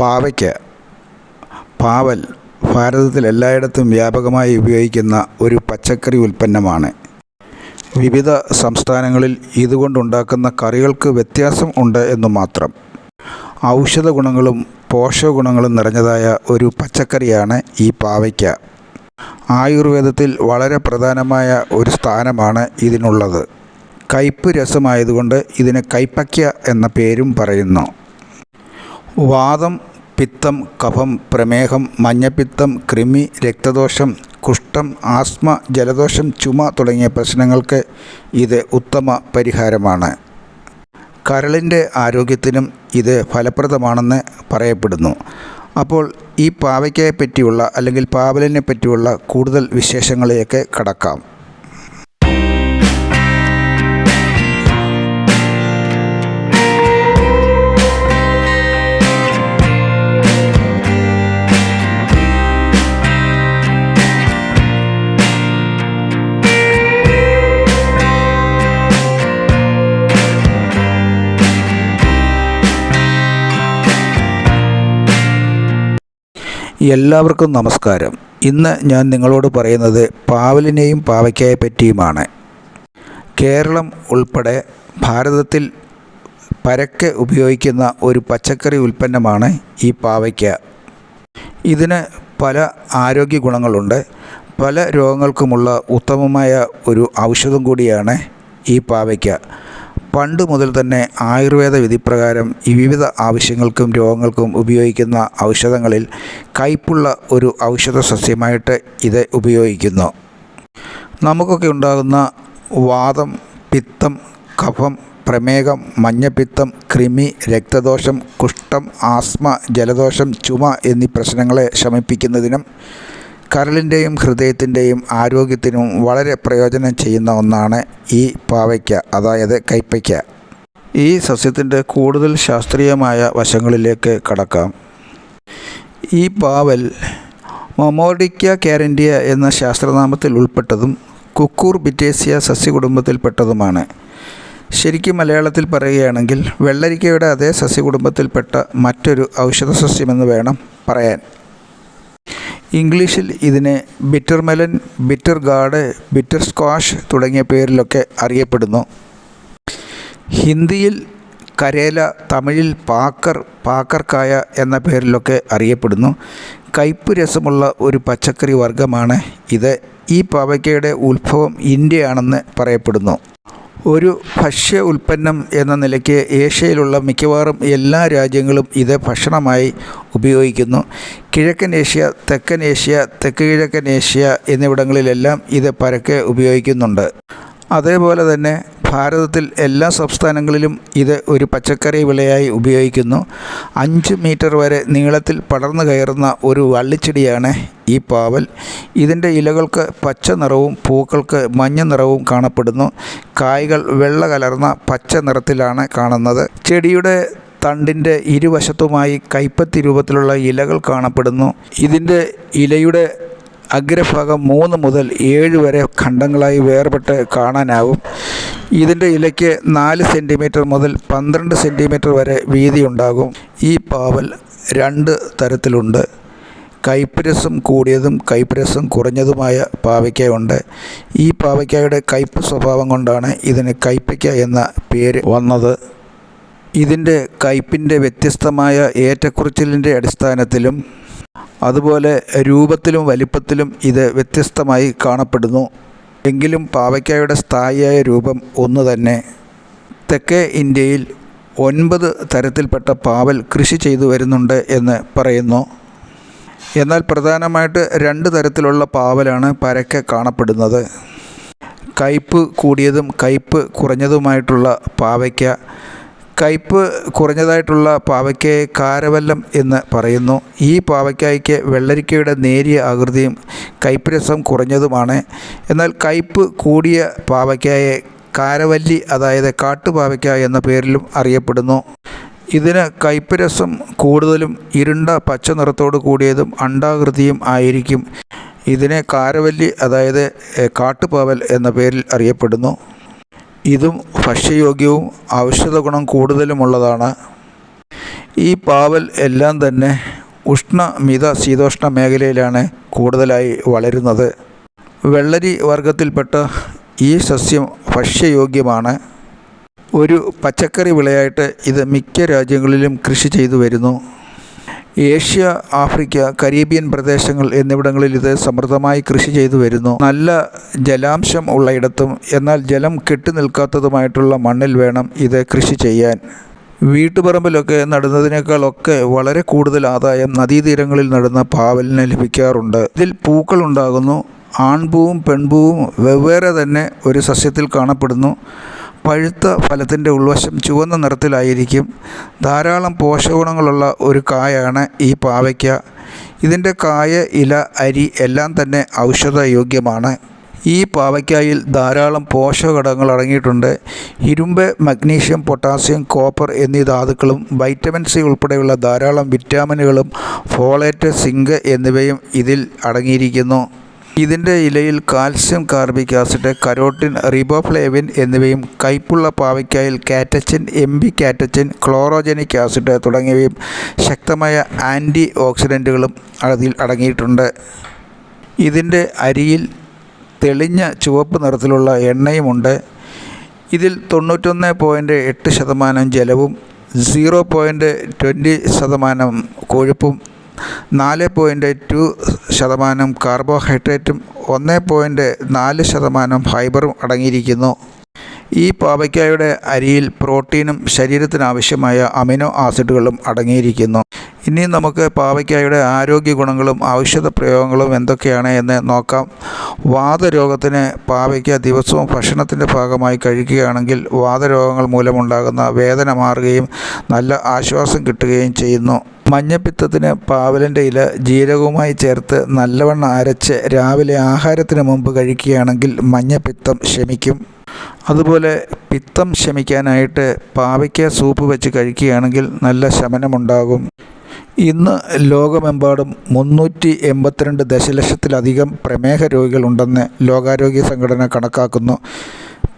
പാവയ്ക്ക പാവൽ ഭാരതത്തിൽ എല്ലായിടത്തും വ്യാപകമായി ഉപയോഗിക്കുന്ന ഒരു പച്ചക്കറി ഉൽപ്പന്നമാണ്. വിവിധ സംസ്ഥാനങ്ങളിൽ ഇതുകൊണ്ടുണ്ടാക്കുന്ന കറികൾക്ക് വ്യത്യാസം ഉണ്ട് എന്നു മാത്രം. ഔഷധ ഗുണങ്ങളും പോഷക ഗുണങ്ങളും നിറഞ്ഞതായ ഒരു പച്ചക്കറിയാണ് ഈ പാവയ്ക്ക. ആയുർവേദത്തിൽ വളരെ പ്രധാനമായ ഒരു സ്ഥാനമാണ് ഇതിനുള്ളത്. കയ്പ് രസമായതുകൊണ്ട് ഇതിന് കൈപ്പയ്ക്ക എന്ന പേരും പറയുന്നു. വാദം പിത്തം കഫം പ്രമേഹം മഞ്ഞപ്പിത്തം കൃമി രക്തദോഷം കുഷ്ഠം ആസ്മ ജലദോഷം ചുമ തുടങ്ങിയ പ്രശ്നങ്ങൾക്ക് ഇത് ഉത്തമ പരിഹാരമാണ്. കരളിന്റെ ആരോഗ്യത്തിനും ഇത് ഫലപ്രദമാണെന്ന് പറയപ്പെടുന്നു. അപ്പോൾ ഈ പാവയ്ക്കയെ പറ്റിയുള്ള അല്ലെങ്കിൽ പാവലിനെ പറ്റിയുള്ള കൂടുതൽ വിശേഷങ്ങളിലേക്ക് കടക്കാം. എല്ലാവർക്കും നമസ്കാരം. ഇന്ന് ഞാൻ നിങ്ങളോട് പറയുന്നത് പാവലിനെയും പാവയ്ക്കയെ പറ്റിയുമാണ്. കേരളം ഉൾപ്പെടെ ഭാരതത്തിൽ പരക്കെ ഉപയോഗിക്കുന്ന ഒരു പച്ചക്കറി ഉൽപ്പന്നമാണ് ഈ പാവയ്ക്ക. ഇതിന് പല ആരോഗ്യ ഗുണങ്ങളുണ്ട്. പല രോഗങ്ങൾക്കുമുള്ള ഉത്തമമായ ഒരു ഔഷധം കൂടിയാണ് ഈ പാവയ്ക്ക. പണ്ട് മുതൽ തന്നെ ആയുർവേദ വിധിപ്രകാരം ഈ വിവിധ ആവശ്യങ്ങൾക്കും രോഗങ്ങൾക്കും ഉപയോഗിക്കുന്ന ഔഷധങ്ങളിൽ കയ്പുള്ള ഒരു ഔഷധ സസ്യമായിട്ട് ഇത് ഉപയോഗിക്കുന്നു. നമുക്കൊക്കെ ഉണ്ടാകുന്ന വാദം പിത്തം കഫം പ്രമേഹം മഞ്ഞപ്പിത്തം കൃമി രക്തദോഷം കുഷ്ഠം ആസ്മ ജലദോഷം ചുമ എന്നീ പ്രശ്നങ്ങളെ ശമിപ്പിക്കുന്നതിനും കരളിന്റെയും ഹൃദയത്തിന്റെയും ആരോഗ്യത്തിനും വളരെ പ്രയോജനം ചെയ്യുന്ന ഒന്നാണ് ഈ പാവയ്ക്ക അതായത് കൈപ്പയ്ക്ക. ഈ സസ്യത്തിന്റെ കൂടുതൽ ശാസ്ത്രീയമായ വശങ്ങളിലേക്ക് കടക്കാം. ഈ പാവൽ മൊമോഡിക്ക കാരൻഡിയ എന്ന ശാസ്ത്രനാമത്തിൽ ഉൾപ്പെട്ടതും കുക്കൂർ ബിറ്റേസിയ സസ്യകുടുംബത്തിൽപ്പെട്ടതുമാണ്. ശരിക്കും മലയാളത്തിൽ പറയുകയാണെങ്കിൽ വെള്ളരിക്കയുടെ അതേ സസ്യകുടുംബത്തിൽപ്പെട്ട മറ്റൊരു ഔഷധ സസ്യമെന്ന് വേണം പറയാൻ. ഇംഗ്ലീഷിൽ ഇതിനെ bitter melon bitter gourd bitter squash തുടങ്ങിയ പേരിലൊക്കെ അറിയപ്പെടുന്നു. ഹിന്ദിയിൽ കരേല തമിഴിൽ പാക്കർ പാക്കർക്കായ എന്ന പേരിലൊക്കെ അറിയപ്പെടുന്നു. കയ്പ് രസമുള്ള ഒരു പച്ചക്കറി വർഗമാണ് ഇത്. ഈ പാവയ്ക്കയുടെ ഉത്ഭവം ഇന്ത്യയാണെന്ന് പറയപ്പെടുന്നു. ഒരു ഭക്ഷ്യ ഉൽപ്പന്നം എന്ന നിലയ്ക്ക് ഏഷ്യയിലുള്ള മിക്കവാറും എല്ലാ രാജ്യങ്ങളും ഇത് ഭക്ഷണമായി ഉപയോഗിക്കുന്നു. കിഴക്കൻ ഏഷ്യ തെക്കൻ ഏഷ്യ തെക്ക് കിഴക്കൻ ഏഷ്യ എന്നിവിടങ്ങളിലെല്ലാം ഇത് പരക്കെ ഉപയോഗിക്കുന്നുണ്ട്. അതേപോലെ തന്നെ ഭാരതത്തിൽ എല്ലാ സംസ്ഥാനങ്ങളിലും ഇത് ഒരു പച്ചക്കറി വിളയായി ഉപയോഗിക്കുന്നു. അഞ്ച് മീറ്റർ വരെ നീളത്തിൽ പടർന്നു കയറുന്ന ഒരു വള്ളിച്ചെടിയാണ് ഈ പാവൽ. ഇതിന്റെ ഇലകൾക്ക് പച്ച നിറവും പൂക്കൾക്ക് മഞ്ഞ നിറവും കാണപ്പെടുന്നു. കായ്കൾ വെള്ള കലർന്ന പച്ച നിറത്തിലാണ് കാണുന്നത്. ചെടിയുടെ തണ്ടിന്റെ ഇരുവശത്തുമായി കൈപ്പത്തി രൂപത്തിലുള്ള ഇലകൾ കാണപ്പെടുന്നു. ഇതിന്റെ ഇലയുടെ അഗ്രഭാഗം മൂന്ന് മുതൽ ഏഴ് വരെ ഖണ്ഡങ്ങളായി വേർപെട്ട് കാണാനാവും. ഇതിന്റെ ഇലയ്ക്ക് നാല് സെന്റിമീറ്റർ മുതൽ പന്ത്രണ്ട് സെന്റിമീറ്റർ വരെ വീതിയുണ്ടാകും. ഈ പാവൽ രണ്ട് തരത്തിലുണ്ട്. കൈപ്പുരസം കൂടിയതും കൈപ്പുരസം രസം കുറഞ്ഞതുമായ പാവയ്ക്കയുണ്ട്. ഈ പാവയ്ക്കയുടെ കയ്പ് സ്വഭാവം കൊണ്ടാണ് ഇതിന് കയ്പയ്ക്ക എന്ന പേര് വന്നത്. ഇതിന്റെ കയ്പിന്റെ വ്യത്യസ്തമായ ഏറ്റക്കുറച്ചിലിന്റെ അടിസ്ഥാനത്തിലും അതുപോലെ രൂപത്തിലും വലിപ്പത്തിലും ഇത് വ്യത്യസ്തമായി കാണപ്പെടുന്നു. എങ്കിലും പാവയ്ക്കായുടെ സ്ഥായിയായ രൂപം ഒന്ന് തന്നെ. തെക്കേ ഇന്ത്യയിൽ ഒൻപത് തരത്തിൽപ്പെട്ട പാവൽ കൃഷി ചെയ്തു വരുന്നുണ്ട് എന്ന് പറയുന്നു. എന്നാൽ പ്രധാനമായിട്ട് രണ്ട് തരത്തിലുള്ള പാവലാണ് പരക്കെ കാണപ്പെടുന്നത്. കയ്പ് കൂടിയതും കയ്പ് കുറഞ്ഞതുമായിട്ടുള്ള പാവയ്ക്ക കയ്പ് കുറഞ്ഞതായിട്ടുള്ള പാവയ്ക്കയെ കാരവല്ലം എന്ന് പറയുന്നു. ഈ പാവയ്ക്കായ്ക്ക് വെള്ളരിക്കയുടെ നേരിയ ആകൃതിയും കയ്പ് രസം കുറഞ്ഞതുമാണ്. എന്നാൽ കയ്പ് കൂടിയ പാവയ്ക്കായെ കാരവല്ലി അതായത് കാട്ടുപാവയ്ക്ക എന്ന പേരിലും അറിയപ്പെടുന്നു. ഇതിന് കയ്പ് രസം കൂടുതലും ഇരുണ്ട പച്ച നിറത്തോട് കൂടിയതും അണ്ടാകൃതിയും ആയിരിക്കും. ഇതിനെ കാരവല്ലി അതായത് കാട്ടുപാവൽ എന്ന പേരിൽ അറിയപ്പെടുന്നു. ഇതും ഭക്ഷ്യയോഗ്യവും ഔഷധ ഗുണം കൂടുതലുമുള്ളതാണ്. ഈ പാവൽ എല്ലാം തന്നെ ഉഷ്ണ മിത ശീതോഷ്ണ മേഖലയിലാണ് കൂടുതലായി വളരുന്നത്. വെള്ളരി വർഗത്തിൽപ്പെട്ട ഈ സസ്യം ഭക്ഷ്യയോഗ്യമാണ്. ഒരു പച്ചക്കറി വിളയായിട്ട് ഇത് മിക്ക രാജ്യങ്ങളിലും കൃഷി ചെയ്തു വരുന്നു. ഏഷ്യ ആഫ്രിക്ക കരീബിയൻ പ്രദേശങ്ങൾ എന്നിവിടങ്ങളിൽ ഇത് സമൃദ്ധമായി കൃഷി ചെയ്തു വരുന്നു. നല്ല ജലാംശം ഉള്ളയിടത്തും എന്നാൽ ജലം കെട്ടി നിൽക്കാത്തതുമായിട്ടുള്ള മണ്ണിൽ വേണം ഇത് കൃഷി ചെയ്യാൻ. വീട്ടുപറമ്പിലൊക്കെ നടുന്നതിനേക്കാളൊക്കെ വളരെ കൂടുതൽ ആദായം നദീതീരങ്ങളിൽ നടുന്ന പാവലിന് ലഭിക്കാറുണ്ട്. ഇതിൽ പൂക്കൾ ഉണ്ടാകുന്നു ആൺപൂവും പെൺപൂവും വെവ്വേറെ തന്നെ ഒരു സസ്യത്തിൽ കാണപ്പെടുന്നു. പഴുത്ത ഫലത്തിന്റെ ഉൾവശം ചുവന്ന നിറത്തിലായിരിക്കും. ധാരാളം പോഷകഗുണങ്ങളുള്ള ഒരു കായാണ് ഈ പാവയ്ക്ക. ഇതിന്റെ കായ ഇല അരി എല്ലാം തന്നെ ഔഷധയോഗ്യമാണ്. ഈ പാവയ്ക്കായിൽ ധാരാളം പോഷകഘടകങ്ങൾ അടങ്ങിയിട്ടുണ്ട്. ഇരുമ്പ് മഗ്നീഷ്യം പൊട്ടാസ്യം കോപ്പർ എന്നീ ധാതുക്കളും വൈറ്റമിൻ സി ഉൾപ്പെടെയുള്ള ധാരാളം വിറ്റാമിനുകളും ഫോളേറ്റ് സിങ്ക് എന്നിവയും ഇതിൽ അടങ്ങിയിരിക്കുന്നു. ഇതിന്റെ ഇലയിൽ calcium carbic acid carotene riboflavin എന്നിവയും കയ്പുള്ള പാവയ്ക്കായിൽ catechin M B catechin chlorogenic acid തുടങ്ങിയവയും ശക്തമായ ആന്റി ഓക്സിഡന്റുകളും അതിൽ അടങ്ങിയിട്ടുണ്ട്. ഇതിന്റെ അരിയിൽ തെളിഞ്ഞ ചുവപ്പ് നിറത്തിലുള്ള എണ്ണയുമുണ്ട് ഇതിൽ തൊണ്ണൂറ്റൊന്ന് പോയിന്റ് എട്ട് ശതമാനം ജലവും സീറോ പോയിന്റ് ട്വന്റി ശതമാനം കൊഴുപ്പും നാല് പോയിന്റ് ടു ശതമാനം കാർബോഹൈഡ്രേറ്റും ഒന്ന് പോയിന്റ് നാല് ശതമാനം ഫൈബറും അടങ്ങിയിരിക്കുന്നു. ഈ പാവയ്ക്കായുടെ അരിയിൽ പ്രോട്ടീനും ശരീരത്തിനാവശ്യമായ അമിനോ ആസിഡുകളും അടങ്ങിയിരിക്കുന്നു. ഇനി നമുക്ക് പാവയ്ക്കായുടെ ആരോഗ്യ ഗുണങ്ങളും ഔഷധ പ്രയോഗങ്ങളും എന്തൊക്കെയാണ് എന്ന് നോക്കാം. വാതരോഗത്തിന് പാവയ്ക്ക ദിവസവും ഭക്ഷണത്തിന്റെ ഭാഗമായി കഴിക്കുകയാണെങ്കിൽ വാതരോഗങ്ങൾ മൂലമുണ്ടാകുന്ന വേദന മാറുകയും നല്ല ആശ്വാസം കിട്ടുകയും ചെയ്യുന്നു. മഞ്ഞപ്പിത്തത്തിന് പാവലിന്റെ ഇല ജീരകവുമായി ചേർത്ത് നല്ലവണ്ണം അരച്ച് രാവിലെ ആഹാരത്തിന് മുമ്പ് കഴിക്കുകയാണെങ്കിൽ മഞ്ഞപ്പിത്തം ശമിക്കും. അതുപോലെ പിത്തം ശമിക്കാനായിട്ട് പാവയ്ക്ക സൂപ്പ് വെച്ച് കഴിക്കുകയാണെങ്കിൽ നല്ല ശമനമുണ്ടാകും. ഇന്ന് ലോകമെമ്പാടും മുന്നൂറ്റി എൺപത്തിരണ്ട് ദശലക്ഷത്തിലധികം പ്രമേഹ രോഗികളുണ്ടെന്ന് ലോകാരോഗ്യ സംഘടന കണക്കാക്കുന്നു.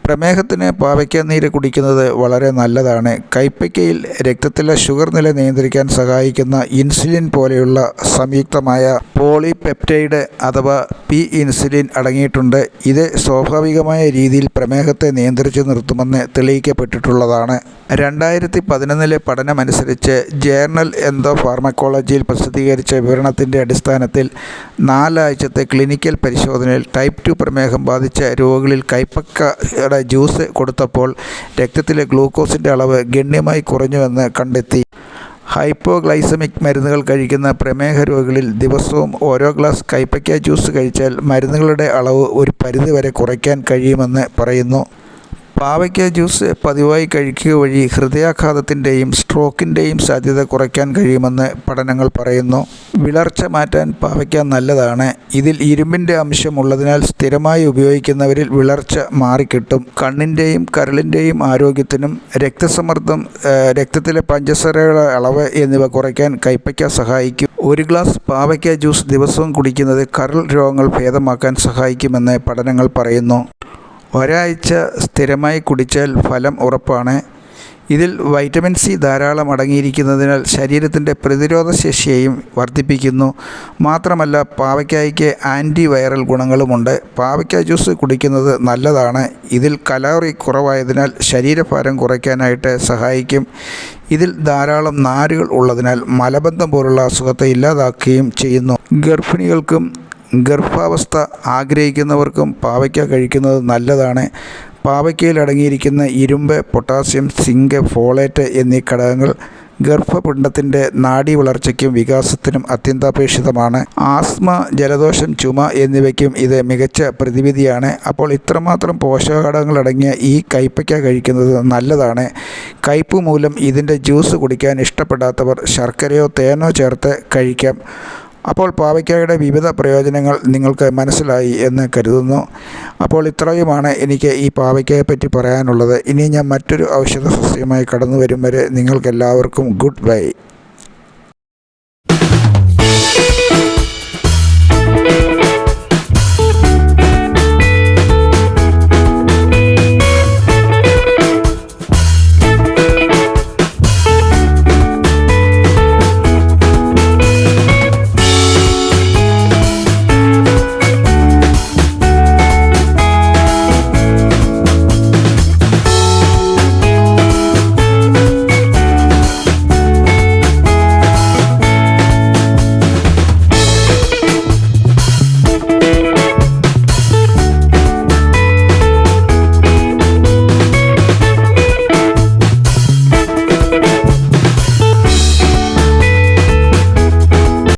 പ്രമേഹത്തിന് പാവയ്ക്ക നീര് കുടിക്കുന്നത് വളരെ നല്ലതാണ്. കൈപ്പയ്ക്കയിൽ രക്തത്തിലെ ഷുഗർ നില നിയന്ത്രിക്കാൻ സഹായിക്കുന്ന ഇൻസുലിൻ പോലെയുള്ള സംയുക്തമായ പോളിപെപ്റ്റൈഡ് അഥവാ പി ഇൻസുലിൻ അടങ്ങിയിട്ടുണ്ട്. ഇത് സ്വാഭാവികമായ രീതിയിൽ പ്രമേഹത്തെ നിയന്ത്രിച്ചു നിർത്തുമെന്ന് തെളിയിക്കപ്പെട്ടിട്ടുള്ളതാണ്. രണ്ടായിരത്തി പതിനൊന്നിലെ പഠനമനുസരിച്ച് ജേർണൽ എന്തോ ഫാർമക്കോളജിയിൽ പ്രസിദ്ധീകരിച്ച വിവരണത്തിന്റെ അടിസ്ഥാനത്തിൽ നാലാഴ്ചത്തെ ക്ലിനിക്കൽ പരിശോധനയിൽ ടൈപ്പ് ടു പ്രമേഹം ബാധിച്ച രോഗികളിൽ കൈപ്പക്കയുടെ ജ്യൂസ് കൊടുത്തപ്പോൾ രക്തത്തിലെ ഗ്ലൂക്കോസിന്റെ അളവ് ഗണ്യമായി കുറഞ്ഞുവെന്ന് കണ്ടെത്തി. ഹൈപ്പോഗ്ലൈസമിക് മരുന്നുകൾ കഴിക്കുന്ന പ്രമേഹ രോഗികളിൽ ദിവസവും ഓരോ ഗ്ലാസ് കൈപ്പയ്ക്ക ജ്യൂസ് കഴിച്ചാൽ മരുന്നുകളുടെ അളവ് ഒരു പരിധിവരെ കുറയ്ക്കാൻ കഴിയുമെന്ന് പറയുന്നു. പാവയ്ക്ക ജ്യൂസ് പതിവായി കഴിക്കുക വഴി ഹൃദയാഘാതത്തിന്റെയും സ്ട്രോക്കിന്റെയും സാധ്യത കുറയ്ക്കാൻ കഴിയുമെന്ന് പഠനങ്ങൾ പറയുന്നു. വിളർച്ച മാറ്റാൻ പാവയ്ക്ക നല്ലതാണ്. ഇതിൽ ഇരുമ്പിന്റെ അംശം ഉള്ളതിനാൽ സ്ഥിരമായി ഉപയോഗിക്കുന്നവരിൽ വിളർച്ച മാറിക്കിട്ടും. കണ്ണിന്റെയും കരളിന്റെയും ആരോഗ്യത്തിനും രക്തസമ്മർദ്ദം രക്തത്തിലെ പഞ്ചസാരയുടെ അളവ് എന്നിവ കുറയ്ക്കാൻ കൈപ്പയ്ക്ക സഹായിക്കും. ഒരു ഗ്ലാസ് പാവയ്ക്ക ജ്യൂസ് ദിവസവും കുടിക്കുന്നത് കരൾ രോഗങ്ങൾ ഭേദമാക്കാൻ സഹായിക്കുമെന്ന് പഠനങ്ങൾ പറയുന്നു. ഒരാഴ്ച സ്ഥിരമായി കുടിച്ചാൽ ഫലം ഉറപ്പാണ്. ഇതിൽ വൈറ്റമിൻ സി ധാരാളം അടങ്ങിയിരിക്കുന്നതിനാൽ ശരീരത്തിന്റെ പ്രതിരോധ ശേഷിയെയും വർദ്ധിപ്പിക്കുന്നു. മാത്രമല്ല പാവയ്ക്കായ്ക്ക് ആന്റി വൈറൽ ഗുണങ്ങളുമുണ്ട്. പാവയ്ക്ക ജ്യൂസ് കുടിക്കുന്നത് നല്ലതാണ്. ഇതിൽ കലോറി കുറവായതിനാൽ ശരീരഭാരം കുറയ്ക്കാനായിട്ട് സഹായിക്കും. ഇതിൽ ധാരാളം നാരുകൾ ഉള്ളതിനാൽ മലബന്ധം പോലുള്ള അസുഖത്തെ ഇല്ലാതാക്കുകയും ചെയ്യുന്നു. ഗർഭിണികൾക്കും ഗർഭാവസ്ഥ ആഗ്രഹിക്കുന്നവർക്കും പാവയ്ക്ക കഴിക്കുന്നത് നല്ലതാണ്. പാവയ്ക്കയിൽ അടങ്ങിയിരിക്കുന്ന ഇരുമ്പ് പൊട്ടാസ്യം സിങ്ക് ഫോളേറ്റ് എന്നീ ഘടകങ്ങൾ ഗർഭപിണ്ഡത്തിന്റെ നാഡീ വളർച്ചയ്ക്കും വികാസത്തിനും അത്യന്താപേക്ഷിതമാണ്. ആസ്മ ജലദോഷം ചുമ എന്നിവയ്ക്കും ഇത് മികച്ച പ്രതിവിധിയാണ്. അപ്പോൾ ഇത്രമാത്രം പോഷകഘടകങ്ങൾ അടങ്ങിയ ഈ കയ്പയ്ക്ക കഴിക്കുന്നത് നല്ലതാണ്. കയ്പ് മൂലം ഇതിന്റെ ജ്യൂസ് കുടിക്കാൻ ഇഷ്ടപ്പെടാത്തവർ ശർക്കരയോ തേനോ ചേർത്ത് കഴിക്കാം. അപ്പോൾ പാവയ്ക്കായുടെ വിവിധ പ്രയോജനങ്ങൾ നിങ്ങൾക്ക് മനസ്സിലായി എന്ന് കരുതുന്നു. അപ്പോൾ ഇത്രയുമാണ് എനിക്ക് ഈ പാവയ്ക്കയെ പറ്റി പറയാനുള്ളത്. ഇനി ഞാൻ മറ്റൊരു ഔഷധ സസ്യമായി കടന്നു വരും വരെ നിങ്ങൾക്കെല്ലാവർക്കും ഗുഡ് ബൈ.